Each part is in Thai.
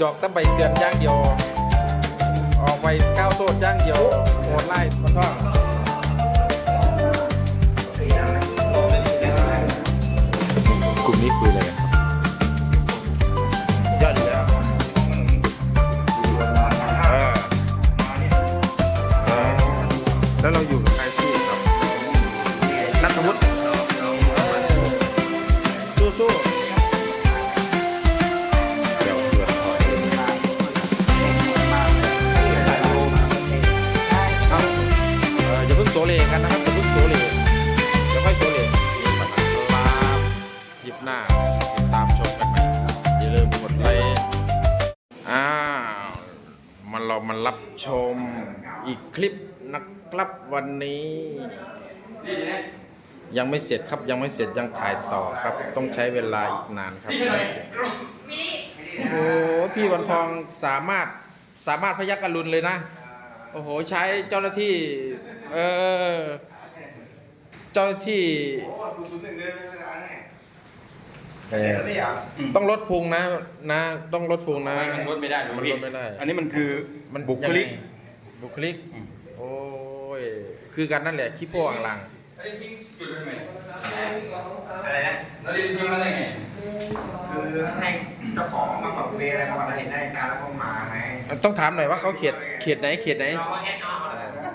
จบตั้งใบเตือนย่างเดียว ออกไปก้าวโทษอย่างเดียวโหดไล่มันท่องกลุ่มนี้คุยอะไรกันครับยอดอยู่แล้วเออเออแล้วเราอยู่กับใคร เรามารับชมอีกคลิปนะครับวันนี้ ยังไม่เสร็จครับยังไม่เสร็จยังถ่ายต่อครับ ต้องใช้เวลาอีกนานครับไม่เสร็จโอ้โหพี่วันทองสามารถสามารถพยักกรุณเลยนะ โอ้โหใช้เจ้าหน้าที่เออเจ้าหน้าที่ เออต้องลดพุงนะนะ ต้องลดพุงนะมันลดไม่ได้หรอกมันพี่ลดไม่ได้ อันนี้มันคือมันบุคลิกยังไงบุคลิก โอ้ยคือกันนั่นแหละขี้โป้อ่างลังอะไรนะแล้วเรียนพิมพ์มาได้ไงคือให้เจ้าของมาบอกเวรอะไรมาบอกเราเห็นนาฬิกาแล้วก็มาไงต้องถามหน่อยว่าเขาเขียดเขียดไหนเขียดไหนเราก็แอดออกอะไรนะ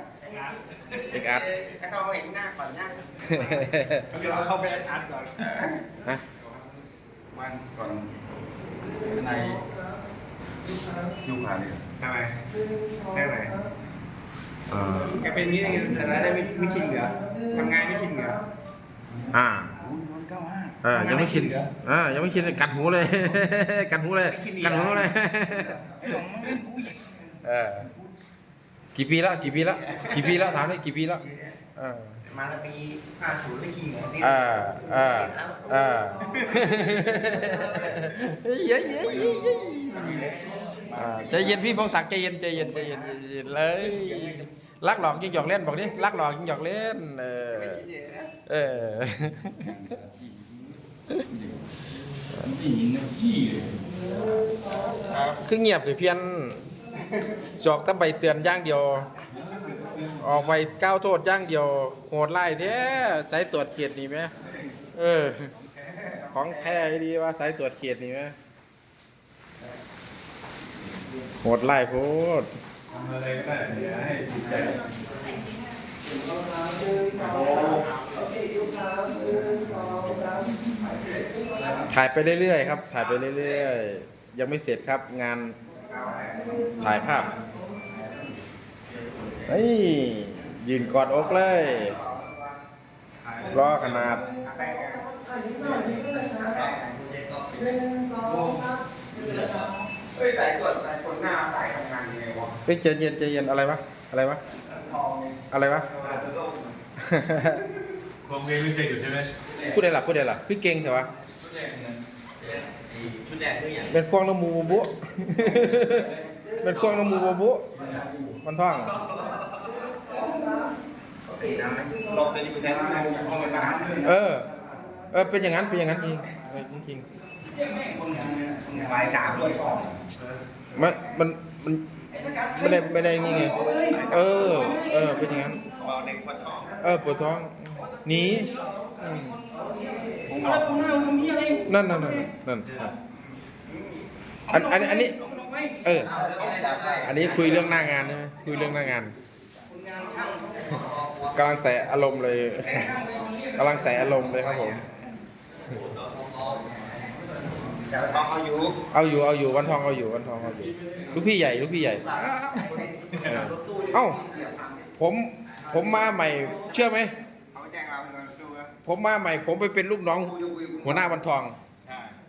เอกอาร์ตก็ต้องเห็นหน้าก่อนหน้าเดี๋ยวเข้าไปอัดก่อน ฮะวันก่อนในคิวขาเนี่ยทำไมได้ไหมเออแกเป็นอย่างนี้แต่ละได้ไม่ไม่คิดเหรอทำงานไม่คิดเหรออ่ามันเก้าห้าเออยังไม่ชินอ่ายังไม่ชินกัดหูเลย กัดหูเลย กัดหูเลยไอ้หลงมันเล่นกูอีกเออกี่ปีแล้วกี่ปีแล้วกี่ปีแล้วถามเลยกี่ปีแล้วเออ มาแต่ปี50ไม่คิดเหรอนี่เออเออเออเย้เย้เย้เย้อ่าใจเย็นพี่พงศักดิ์ใจเย็นใจเย็นใจเย็นใจเย็นเลยลักหลอกยิงหยอกเล่นบอกดิลักหลอกยิงหยอกเล่น เออเออที่หินนะขี้เลยคือเงียบสิเพี้ยนจอกแตั้ใบเตือนอย่างเดียว ออกไปก้าวโทษย่างเดียวโหดไล่แท้สายตรวจเขตนี่ไหมเออ ของแท้ดีว่าสายตรวจเขตนี่ไหมโหดไล่โพดทำอะไรก็ได้เดี๋ยวให้จิตใจถ่ายไปเรื่อยๆครับ ถ่ายไปเรื่อยๆ ยังไม่เสร็จครับงานถ่ายภาพ เฮ้ย ยืนกอดอกเลย รอขนาดเฮ้ยสายตรวจสายคนหน้าสายทำงานยังไงวะเฮ้ยใจเย็นใจเย็นอะไรวะ อะไรวะ อะไรวะผมเองไม่เคยอยู่ใช่ไหมพูดได้หรอพูดได้หรอพี่เก่งเถอะวะชุดแดงคืออย่างเป็นควงน้ำมูบบุเป็นควงน้ำมูบบุมันท่อง ลองเคยดูแทนที่ห้องไปบ้านเออ เออ เป็นอย่างนั้น เป็นอย่างนั้นจริงเออจริงหมายถามตัวสองๆมันมันมันไม่ได้ไม่ได้นี่ไง เออ เออ เป็นอย่างนั้นบอกเด็กปวดท้อง เออ ปวดท้อง หนีอืมผมบอกผมทำนี่อะไรนั่นนั่นนั่นนั่นอันอันอันนี้ เออ อันนี้คุยเรื่องหน้างานใช่ไหมคุยเรื่องหน้างาน กำลังใส่อารมณ์เลยกำลังใส่อารมณ์เลยครับผมเดี๋ยวท้องเอาอยู่เอาอยู่เอาอยู่วันทองเอาอยู่วันทองเอาอยู่ลูกพี่ใหญ่ลูกพี่ใหญ่ เออเอ้าผมผมมาใหม่ เชื่อไหม เขาแจ้งเราเป็นคนดูครับผมมาใหม่ ผมไปเป็นลูกน้องหัวหน้าวันทอง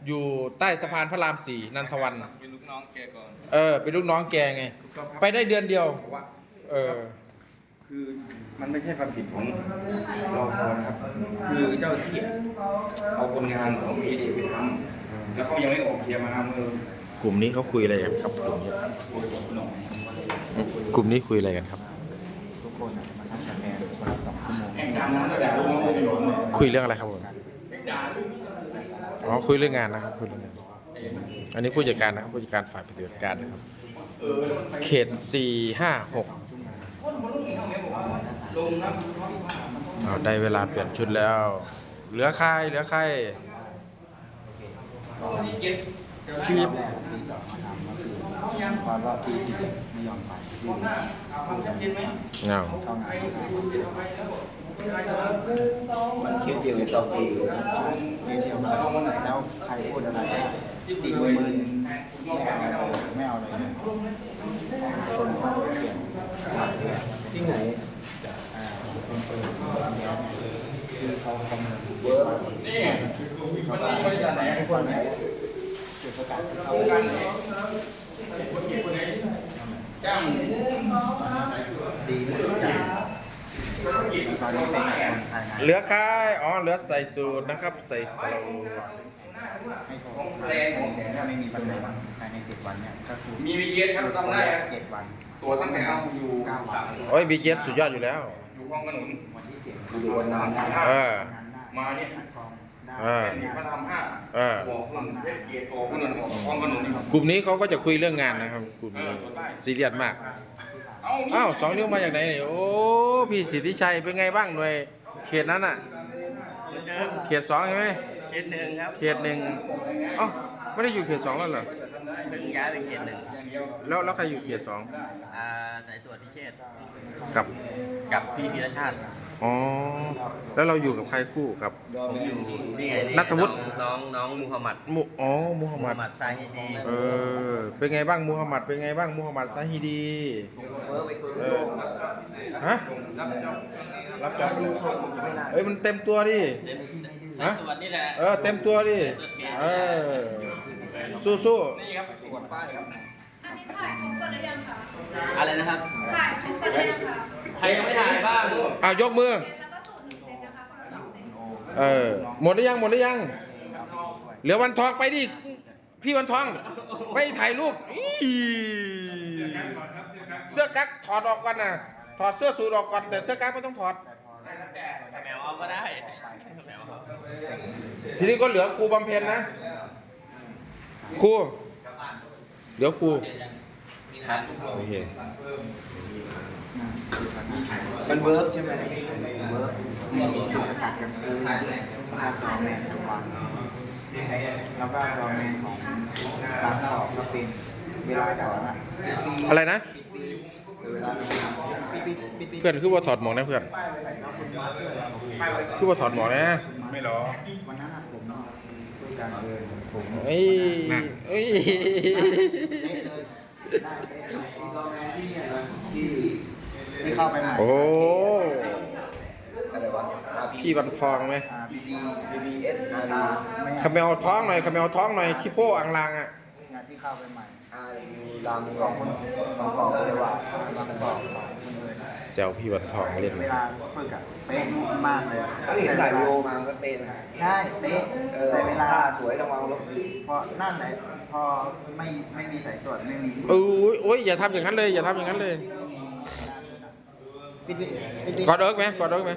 อยู่ใต้สะพานพระรามสี่นันทวัน เป็นลูกน้องแกก่อน เออ เป็นลูกน้องแกไง ไปได้เดือนเดียว เออ คือ มันไม่ใช่ความผิดของเราพอนะครับ คือเจ้าที่เอาคนงานของเอเดไปทำแล้วเขายังไม่ออกเคลียร์มาเมื่อกลุ่มนี้เขาคุยอะไรกันครับกลุ่มนี้กลุ่มนี้คุยอะไรกันครับ ทุกคนมาทำสแกนวันละสองชั่วโมงแข่งการนั้นก็ได้ลูกน้องคุยเรื่องอะไรครับผมอ๋อคุยเรื่องงานนะครับคุยเรื่องงานไอ้อันนี้ผู้จัดการนะครับผู้จัดการฝ่ายปฏิบัติการนะครับ เขตสี่ห้าหกลงน้ เอาได้เวลาเปลี่ยนชุดแล้ว เหลือใครเหลือใครำที่เก็บฟิลิปตอนรอบที่ไม่ยอมไปมองหน้าเอาความชัดเจนไหมเงาเข้างาใครนคุณเก็บเอาไปแล้วไม่ได้เลยมันคิดเดียวในสองปีเดียวแล้วแล้วใครพูดอะไรติดมือไม่เอาเลยคนเขาเปลี่ยนที่ไหนอ่าคนเปิดคือเขาคอมเมนต์เวิร์ก นี่มันมี บริษัทไหนทุกคนไหนจุดประกาศเขาโครงการไหนจ้างดีที่สุดตอนนี้เป็นคนไทยนะเหลือใครอ๋อเหลือใส่สูตรนะครับ ใส่สโลว์ให้เขาแรงของแสนถ้าไม่มีปัญหาภายในเจ็ดวันเนี่ยก็คือมีวีเอสครับต้องได้ครับเจ็ดวัน ตัวตั้งแต่เอาอยู่เก้าวันโอ้ยบีเจสุดยอดอยู่แล้ว อยู่ห้องขนุนวันที่เจ็ดคือวันงานได้เออมาเนี่ยได้ เออเป็นพระรามห้าเออ บอกคุณเพชรเกียรติโตขนุนห้องขนุนกลุ่มนี้เขาก็จะคุยเรื่องงานนะครับกลุ่มนี้ซีเรียสมาก อ้าวสองนิ้วมาจากไหนเนี่ยโอ้พี่สิทธิชัยเป็นไงบ้างหน่วยเขตนั้นอะเขตสองใช่ไหมเขตหนึ่งครับเขตหนึ่งอ๋อไม่ได้อยู่เขตสองแล้วเหรอเพิ่งย้ายไปเขตหนึ่งแล้วแล้วใครอยู่เขตสองอ่าสายตรวจพิเชษกับกับพี่พีรชาติ อ๋อ แล้วเราอยู่กับใครคู่กับ ผมอยู่นี่ไงนี่นัทวุฒิน้องน้องมูฮัมหมัดมุอ๋อมูฮัมหมูมัฮัดมหมัด ซาฮิดีเออ เป็นไงบ้างมูฮัมหมัด เป็นไงบ้างมูฮัมหมัดซาฮิดีเออฮะ รับจอบไปเลยเฮ้ยมันเต็มตัวดิเต็มสายตรวจนี่แหละเออเต็มตัวดิ เออ สู้สู้นี่ครับตรวจป้ายครับอันนี้ถ่ายครบหมดหรือยังคะอะไรนะครับ ถ่ายครบหมดหรือยังคะ ใครยังไม่ถ่ายบ้างๆอ้าวยกมือเซตแล้วก็สูตรหนึ่งเซตนะคะคนละสองเซต เออ หมดหรือยังหมดหรือยัง เหลือวันทองไปดิ พี่วันทอง ไปถ่ายรูปอีเสื้อกั๊กถอดออกก่อนนะถอดเสื้อสูทออกก่อนแต่เสื้อกั๊กไม่ต้องถอด แมวเอาก็ได้แมวเอาทีนี้ก็เหลือครูบำเพ็ญนะ ครู เหลือครู โอเค มันเวิร์กใช่ไหมเวิร์กถูกสกัดกันคือแล้วก็รอแมนทุกวันแล้วก็รอแมนของร้านต่อก็เป็นเวลาสอนอะอะไรนะเวลาปิดปิดปิดปิดเพื่อนคือว่าถอดหมวกนะเพื่อนคือว่าถอดหมวกนะ ไม่หรอวันนั้นอะผมคุยกันเลยผมเอ้ยเอ้ยได้รอแมนที่ เนี่ยที่ที่เข้าไปใหม่โอ้ อะไรวะพี่วันทองไหมอ่าพีดีพีดีเอสอาร์ไม่ขมเอาท้องหน่อยขมเอาท้องหน่อยคิโป้อังลางอะ งานที่เข้าไปใหม่อ่ามีรามของคนของกองเลยว่าบางกองของคนเลยนะเซลพี่วันทองเล่นเวลาฝึกอะเป๊ะมากเลยอะแต่ถ่ายวิดีโอมาก็เป๊ะใช่เป๊ะแต่เวลาสวยระวังรถพอนั่นแหละพอไม่ไม่มีสายตรวจไม่มีโอ้ยโอ้ยอย่าทำอย่างนั้นเลย อย่าทำอย่างนั้นเลย ปิดปิดปิดปิดกอดเอิร์กไหมกอดเอิร์กไหม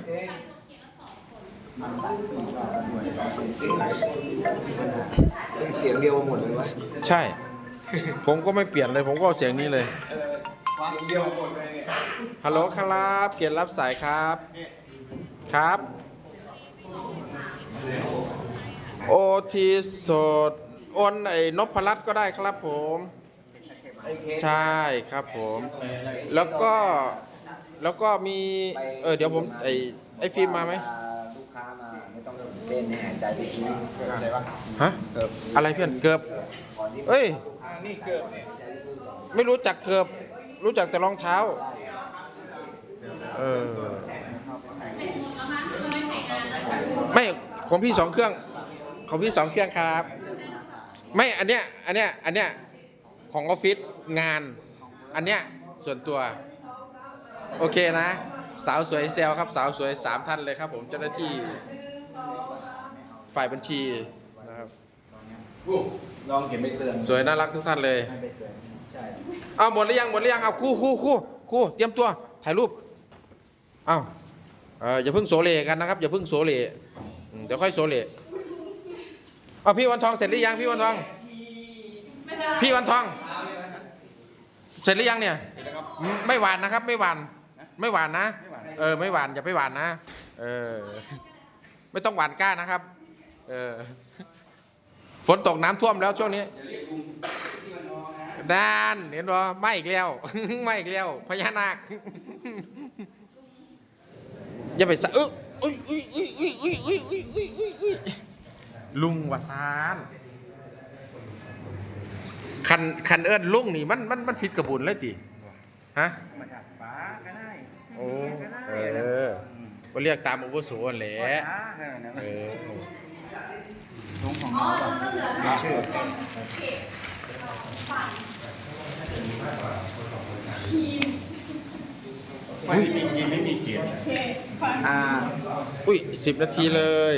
มันสายที่ว่าด้วยเสียงเดียวหมดเลยวะใช่ ผมก็ไม่เปลี่ยนเลย ผมก็เอาเสียงนี้เลยวางเดียวหมดเลยเนี่ยฮัลโหลครับเกียรติรับสายครับ ครับ โอทีสดโอนไอ้นพรัตน์ก็ได้ครับผม ใช่ครับผม แล้วก็ แล้วก็มี เออเดี๋ยวผมไอ้ไอ้ฟิล์มมาไหมลูกค้ามาไม่ต้องเต้นให้หายใจไปทีเข้าใจปะฮะอะไรเพื่อนเกือบเอ้ยนี่เกิดเนี่ยไม่รู้จักเกือบ รู้จักแต่รองเท้า เออไม่ของพี่สองเครื่อง ของพี่สองเครื่องครับ ไม่อันเนี้ยอันเนี้ยอันเนี้ยของออฟฟิศงาน อันเนี้ยส่วนตัว โอเคนะ สาวสวยเซลครับสาวสวยสามท่านเลยครับ ผมเจ้าหน้าที่ฝ่ายบัญชีนะครับลองเขียนใบเตือนสวยน่ารักทุกท่านเลยให้ใบเตือนใช่เอาหมดหรือยังหมดหรือยังเอาคู่คู่คู่คู่เตรียมตัวถ่ายรูปเอาเอออย่าเพิ่งโสเลกันนะครับอย่าเพิ่งโสเลอืมเดี๋ยวค่อยโสเลเอาพี่วันทองเสร็จหรือยังพี่วันทองพี่วันทอง เสร็จหรือยังเนี่ยเห็นแล้วครับไม่หวานนะครับ ไม่หวาน ไม่หวานนะ เออ ไม่หวานอย่าไปหวานนะ เออ ไม่ต้องหวานกล้านะครับ เออ ฝนตกน้ำท่วมแล้วช่วงนี้ดานเห็นบ่ไม่อีกแล้ว ไม่อีกแล้วพญานาค อย่าไปสะเออลุงวาซานคันคันเอิญลุงนี่มันมันมันผิดกระบุนเลยติฮะมาจากป้าก็ได้ โอ้เออก็เรียกตามอุปโสนแหละป้าแค่นั้นเออลุงของเราแบบชื่อไม่มีไม่มีเขียนอ่าอุ้ยสิบนาทีเลย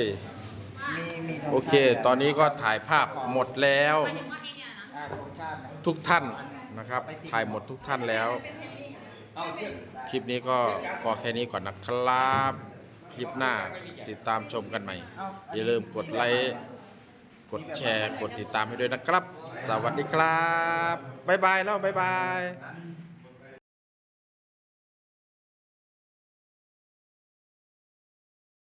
โอเค ตอนนี้ก็ถ่ายภาพหมดแล้ว ทุกท่านนะครับ ถ่ายหมดทุกท่านแล้ว คลิปนี้ก็พอแค่นี้ก่อนนะครับ คลิปหน้าติดตามชมกันใหม่ อย่าลืมกดไลค์กดแชร์ กดติดตามให้ด้วยนะครับ สวัสดีครับ บ๊ายบายแล้วบ๊ายบาย